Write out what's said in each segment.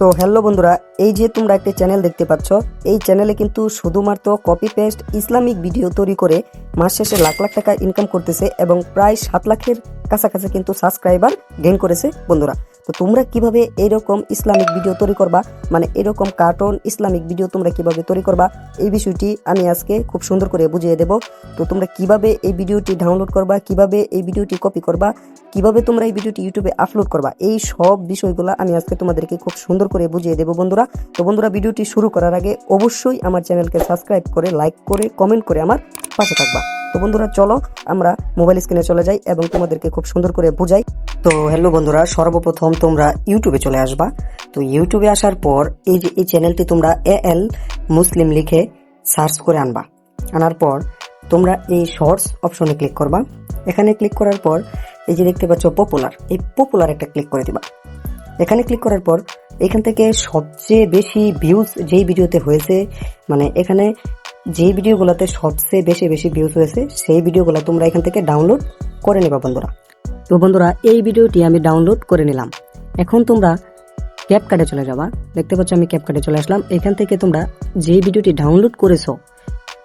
তো হ্যালো বন্ধুরা, এই যে তোমরা একটি চ্যানেল দেখতে পাচ্ছ, এই চ্যানেলে কিন্তু শুধুমাত্র কপি পেস্ট ইসলামিক ভিডিও তৈরি করে মাস শেষে লাখ লাখ টাকা ইনকাম করতেছে এবং প্রায় সাত লাখের কাছাকাছি কিন্তু সাবস্ক্রাইবার গেইন করেছে বন্ধুরা। তো তোমরা কীভাবে এরকম ইসলামিক ভিডিও তৈরি করবা? মানে এরকম কার্টুন ইসলামিক ভিডিও তোমরা কীভাবে তৈরি করবা? এই বিষয়টি আমি আজকে খুব সুন্দর করে বুঝিয়ে দেব। তো তোমরা কীভাবে এই ভিডিওটি ডাউনলোড করবা? কীভাবে এই ভিডিওটি কপি করবা? কীভাবে তোমরা এই ভিডিওটি ইউটিউবে আপলোড করবা? এই সব বিষয়গুলো আমি আজকে তোমাদেরকে খুব সুন্দর করে বুঝিয়ে দেবো বন্ধুরা। তো বন্ধুরা, ভিডিওটি শুরু করার আগে অবশ্যই আমার চ্যানেলকে সাবস্ক্রাইব করে লাইক করে কমেন্ট করে আমার পাশে থাকবা। তো বন্ধুরা, চলো আমরা মোবাইল স্ক্রিনে চলে যাই এবং তোমাদেরকে খুব সুন্দর করে বুঝাই। তো হ্যালো বন্ধুরা, সর্বপ্রথম তোমরা ইউটিউবে চলে আসবা। তো ইউটিউবে আসার পর এই যে, এই চ্যানেলটি তোমরা এ এল মুসলিম লিখে সার্চ করে আনবা। আনার পর তোমরা এই শর্টস অপশনে ক্লিক করবা। এখানে ক্লিক করার পর এই যে দেখতে পাচ্ছ পপুলার এই পপুলার একটা ক্লিক করে দিবা। এখানে ক্লিক করার পর এখান থেকে সবচেয়ে বেশি ভিউজ যেই ভিডিওতে হয়েছে মানে এখানে যেই ভিডিওগুলোতে সবচেয়ে বেশি বেশি ভিউজ হয়েছে, সেই ভিডিওগুলো তোমরা এখান থেকে ডাউনলোড করে নেবা বন্ধুরা। তো বন্ধুরা, এই ভিডিওটি আমি ডাউনলোড করে নিলাম। এখন তোমরা ক্যাপকাটে চলে যাবা। দেখতে পাচ্ছ আমি ক্যাপকাটে চলে আসলাম। এখান থেকে তোমরা যে ভিডিওটি ডাউনলোড করেছ,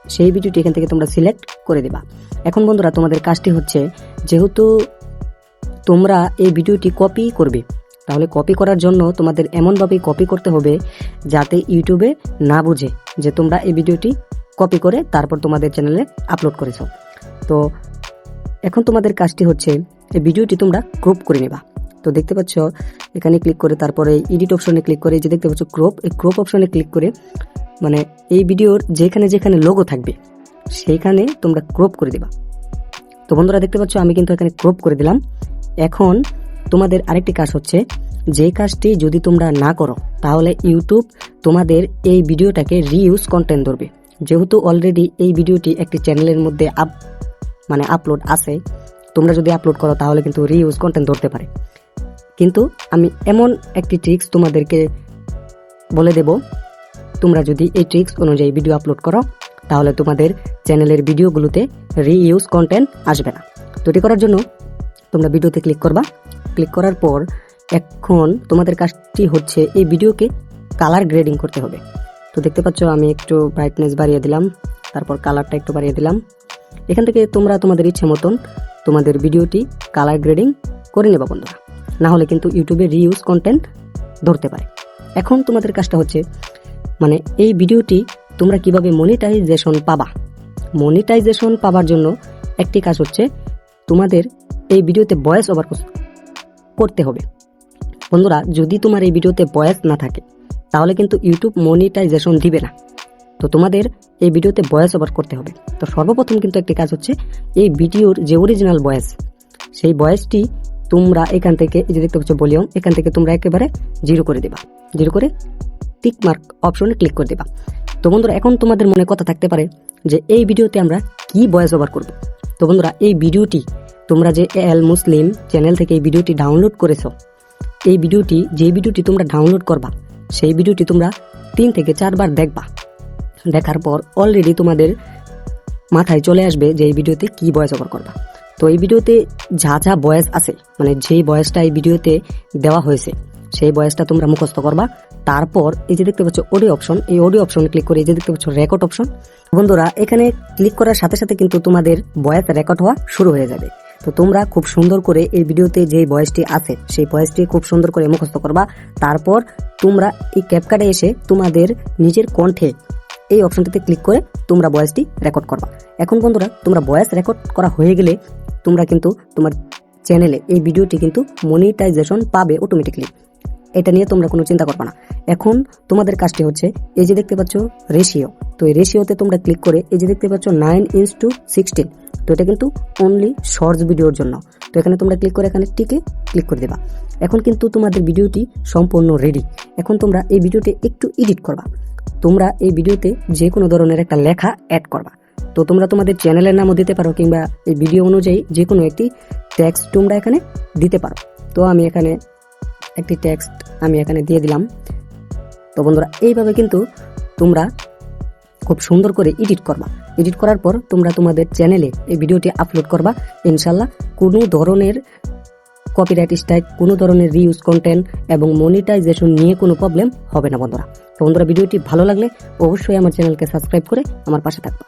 সেই ভিডিওটি এখান থেকে তোমরা সিলেক্ট করে দিবা। এখন বন্ধুরা, তোমাদের কাজটি হচ্ছে, যেহেতু তোমরা এই ভিডিওটি কপি করবে তাহলে কপি করার জন্য তোমাদের এমনভাবেই কপি করতে হবে যাতে ইউটিউবে না বুঝে যে তোমরা এই ভিডিওটি কপি করে তারপর তোমাদের চ্যানেলে আপলোড করেছ। তো এখন তোমাদের কাজটি হচ্ছে এই ভিডিওটি তোমরা ক্রপ করে নেবা। তো দেখতে পাচ্ছ, এখানে ক্লিক করে তারপরে এডিট অপশনে ক্লিক করে যে দেখতে পাচ্ছ ক্রপ এই ক্রপ অপশনে ক্লিক করে মানে এই ভিডিওর যেখানে যেখানে লোগো থাকবে, সেইখানে তোমরা ক্রপ করে দেবা। তো বন্ধুরা দেখতে পাচ্ছ, আমি কিন্তু এখানে ক্রপ করে দিলাম। এখন তোমাদের আরেকটি কাজ হচ্ছে, যে কাজটি যদি তোমরা না করো, তাহলে ইউটিউব তোমাদের এই ভিডিওটাকে রিইউজ কন্টেন্ট ধরবে। যেহেতু অলরেডি এই ভিডিওটি একটি চ্যানেলের মধ্যে আপ মানে আপলোড আছে, তোমরা যদি আপলোড করো, তাহলে কিন্তু রিইউজ কন্টেন্ট ধরতে পারে। কিন্তু আমি এমন একটি ট্রিক্স তোমাদেরকে বলে দেব, তোমরা যদি এই ট্রিক্স অনুযায়ী ভিডিও আপলোড করো, তাহলে তোমাদের চ্যানেলের ভিডিওগুলোতে রিইউজ কন্টেন্ট আসবে না। তো এটি করার জন্য তোমরা ভিডিওতে ক্লিক করবা। ক্লিক করার পর এখন তোমাদের কাজটি হচ্ছে এই ভিডিওকে কালার গ্রেডিং করতে হবে। তো দেখতে পাচ্ছ আমি একটু ব্রাইটনেস বাড়িয়ে দিলাম, তারপর কালারটা একটু বাড়িয়ে দিলাম। এখান থেকে তোমরা তোমাদের ইচ্ছে মতন তোমাদের ভিডিওটি কালার গ্রেডিং করে নেবা বন্ধুরা। না হলে কিন্তু ইউটিউবে রিউজ কন্টেন্ট ধরতে পারে। এখন তোমাদের কাজটা হচ্ছে মানে এই ভিডিওটি তোমরা কীভাবে মনিটাইজেশন পাবা? মনিটাইজেশন পাবার জন্য একটি কাজ হচ্ছে তোমাদের এই ভিডিওতে ভয়েস ওভার করতে হবে। বন্ধুরা, যদি তোমার এই ভিডিওতে ভয়েস না থাকে, তাহলে কিন্তু ইউটিউব মনিটাইজেশন দিবে না। তো তোমাদের এই ভিডিওতে ভয়েস ওভার করতে হবে। তো সর্বপ্রথম কিন্তু একটি কাজ হচ্ছে, এই ভিডিওর যে অরিজিনাল ভয়েস সেই ভয়েসটি তোমরা এখান থেকে, এই যে দেখতে পাচ্ছ ভলিউম, এখান থেকে তোমরা একেবারে জিরো করে দেবা। জিরো করে টিক মার্ক অপশনে ক্লিক করে দেবা। তো বন্ধুরা, এখন তোমাদের মনে কথা থাকতে পারে যে এই ভিডিওতে আমরা কি ভয়েস ওভার করব? তো বন্ধুরা, এই ভিডিওটি তোমরা যে এল মুসলিম চ্যানেল থেকে এই ভিডিওটি ডাউনলোড করেছ, এই ভিডিওটি, যে ভিডিওটি তোমরা ডাউনলোড করবা, সেই ভিডিওটি তোমরা তিন থেকে চারবার দেখবা। দেখার পর অলরেডি তোমাদের মাথায় চলে আসবে যে এই ভিডিওতে কি ভয়েস ওভার করবা। তো এই ভিডিওতে যা যা ভয়েস আছে মানে যেই ভয়েসটা এই ভিডিওতে দেওয়া হয়েছে, সেই ভয়েসটা তোমরা মুখস্থ করবা। তারপর এই যে দেখতে পাচ্ছ অডিও অপশন এই অডিও অপশনে ক্লিক করে এই যে দেখতে পাচ্ছ রেকর্ড অপশন বন্ধুরা, এখানে ক্লিক করার সাথে সাথে কিন্তু তোমাদের ভয়েস রেকর্ড হওয়া শুরু হয়ে যাবে। তো তোমরা খুব সুন্দর করে এই ভিডিওতে যে ভয়েসটি আছে, সেই ভয়েসটি খুব সুন্দর করে মুখস্থ করবা। তারপর তোমরা এই ক্যাপকাটে এসে তোমাদের নিজের কণ্ঠে এই অপশনটিতে ক্লিক করে তোমরা ভয়েসটি রেকর্ড করবা। এখন বন্ধুরা, তোমরা ভয়েস রেকর্ড করা হয়ে গেলে তোমরা কিন্তু তোমার চ্যানেলে এই ভিডিওটি কিন্তু মনিটাইজেশন পাবে অটোমেটিকলি এটা নিয়ে তোমরা কোনো চিন্তা করবে না। এখন তোমাদের কাজটি হচ্ছে, এই যে দেখতে পাচ্ছ রেশিও। তো এই রেশিওতে তোমরা ক্লিক করে, এই যে দেখতে পাচ্ছ নাইন ইঞ্চ টু সিক্সটিন তো এটা কিন্তু অনলি শর্টস ভিডিওর জন্য। তো এখানে তোমরা ক্লিক করে এখানে টিকে ক্লিক করে দেবা। এখন কিন্তু তোমাদের ভিডিওটি সম্পূর্ণ রেডি এখন তোমরা এই ভিডিওতে একটু এডিট করবা। তোমরা এই ভিডিওতে যে কোনো ধরনের একটা লেখা অ্যাড করবা। তো তোমরা তোমাদের চ্যানেলের নামও দিতে পারো কিংবা এই ভিডিও অনুযায়ী যে কোনো একটি ট্যাক্স তোমরা এখানে দিতে পারো। তো আমি এখানে একটি টেক্সট আমি এখানে দিয়ে দিলাম। তো বন্ধুরা, এইভাবে কিন্তু তোমরা খুব সুন্দর করে এডিট করবা। এডিট করার পর তোমরা তোমাদের চ্যানেলে এই ভিডিওটি আপলোড করবা। ইনশাল্লাহ কোনো ধরনের কপিরাইট স্ট্রাইক কোনো ধরনের রিউজ কন্টেন্ট এবং মনিটাইজেশন নিয়ে কোনো প্রবলেম হবে না বন্ধুরা। তো বন্ধুরা, ভিডিওটি ভালো লাগলে অবশ্যই আমার চ্যানেলকে সাবস্ক্রাইব করে আমার পাশে থাকবে।